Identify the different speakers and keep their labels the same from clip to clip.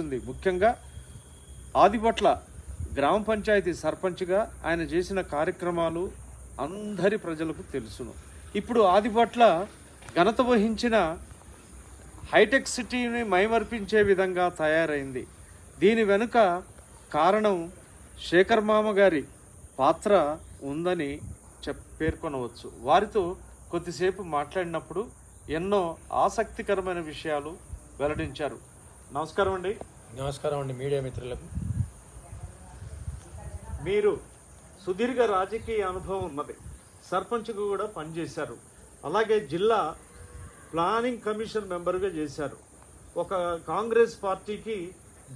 Speaker 1: ఉంది ముఖ్యంగా ఆదిపట్ల గ్రామ పంచాయతీ సర్పంచ్గా ఆయన చేసిన కార్యక్రమాలు అందరి ప్రజలకు తెలుసును. ఇప్పుడు ఆదిపట్ల ఘనత వహించిన హైటెక్ సిటీని మైమర్పించే విధంగా తయారైంది. దీని వెనుక కారణం శేఖర్ మామ గారి పాత్ర ఉందని చెప్ పేర్కొనవచ్చు. వారితో కొద్దిసేపు మాట్లాడినప్పుడు ఎన్నో ఆసక్తికరమైన విషయాలు వెల్లడించారు. నమస్కారం అండి.
Speaker 2: నమస్కారం అండి మీడియా మిత్రులకు.
Speaker 1: మీరు సుదీర్ఘ రాజకీయ అనుభవం ఉన్నది. సర్పంచ్గా కూడా పనిచేశారు అలాగే జిల్లా ప్లానింగ్ కమిషన్ మెంబర్గా చేశారు. ఒక కాంగ్రెస్ పార్టీకి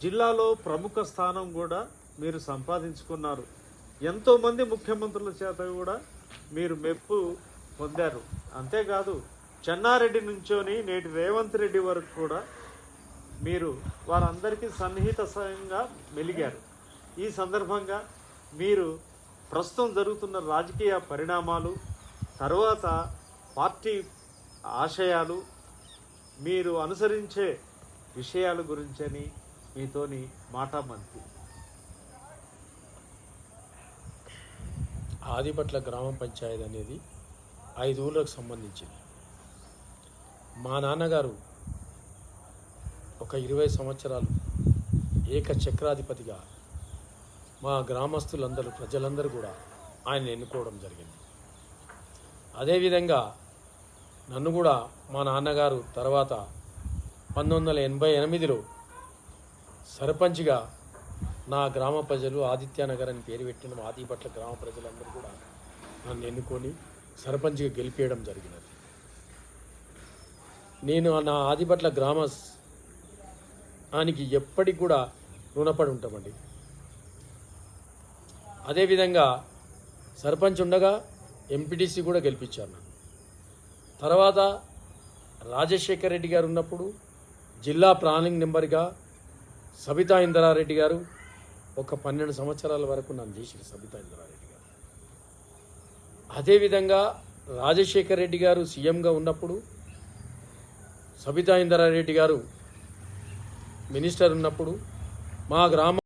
Speaker 1: జిల్లాలో ప్రముఖ స్థానం కూడా మీరు సంపాదించుకున్నారు. ఎంతోమంది ముఖ్యమంత్రుల చేత కూడా మీరు మెప్పు పొందారు. అంతేకాదు చెన్నారెడ్డి నుంచోని నేటి రేవంత్ రెడ్డి వరకు కూడా మీరు వారందరికీ సన్నిహితంగా మెలిగారు. ఈ సందర్భంగా మీరు ప్రస్తుతం జరుగుతున్న రాజకీయ పరిణామాలు తర్వాత పార్టీ ఆశయాలు మీరు అనుసరించే విషయాల గురించని మీతోని మాటామంతి
Speaker 2: ఆదిపట్ల గ్రామ పంచాయతీ అనేది ఐదు ఊళ్ళకు సంబంధించింది. మా నాన్నగారు ఒక ఇరవై సంవత్సరాలు ఏక చక్రాధిపతిగా మా గ్రామస్తులందరూ ప్రజలందరూ కూడా ఆయన ఎన్నుకోవడం జరిగింది. అదేవిధంగా నన్ను కూడా మా నాన్నగారు తర్వాత పంతొమ్మిది వందల ఎనభై ఎనిమిదిలో సర్పంచ్గా నా గ్రామ ప్రజలు ఆదిత్యనగర్ అని పేరు పెట్టిన ఆదిపట్ల గ్రామ ప్రజలందరూ కూడా నన్ను ఎన్నుకొని సర్పంచ్గా గెలిపేయడం జరిగినది. నేను నా ఆదిపట్ల గ్రామ దానికి ఎప్పటికి కూడా రుణపడి ఉంటామండి. అదేవిధంగా సర్పంచ్ ఉండగా ఎంపీటీసీ కూడా గెలిపించాను నన్ను. తర్వాత రాజశేఖర్ రెడ్డి గారు ఉన్నప్పుడు జిల్లా ప్లానింగ్ నెంబర్గా సబితా ఇందరారెడ్డి గారు ఒక పన్నెండు సంవత్సరాల వరకు నన్ను చేసిన సబితా ఇంద్రారెడ్డి గారు. అదేవిధంగా రాజశేఖర్ రెడ్డి గారు సీఎంగా ఉన్నప్పుడు సబితా ఇంద్రారెడ్డి గారు మినిస్టర్ ఉన్నప్పుడు మా గ్రామ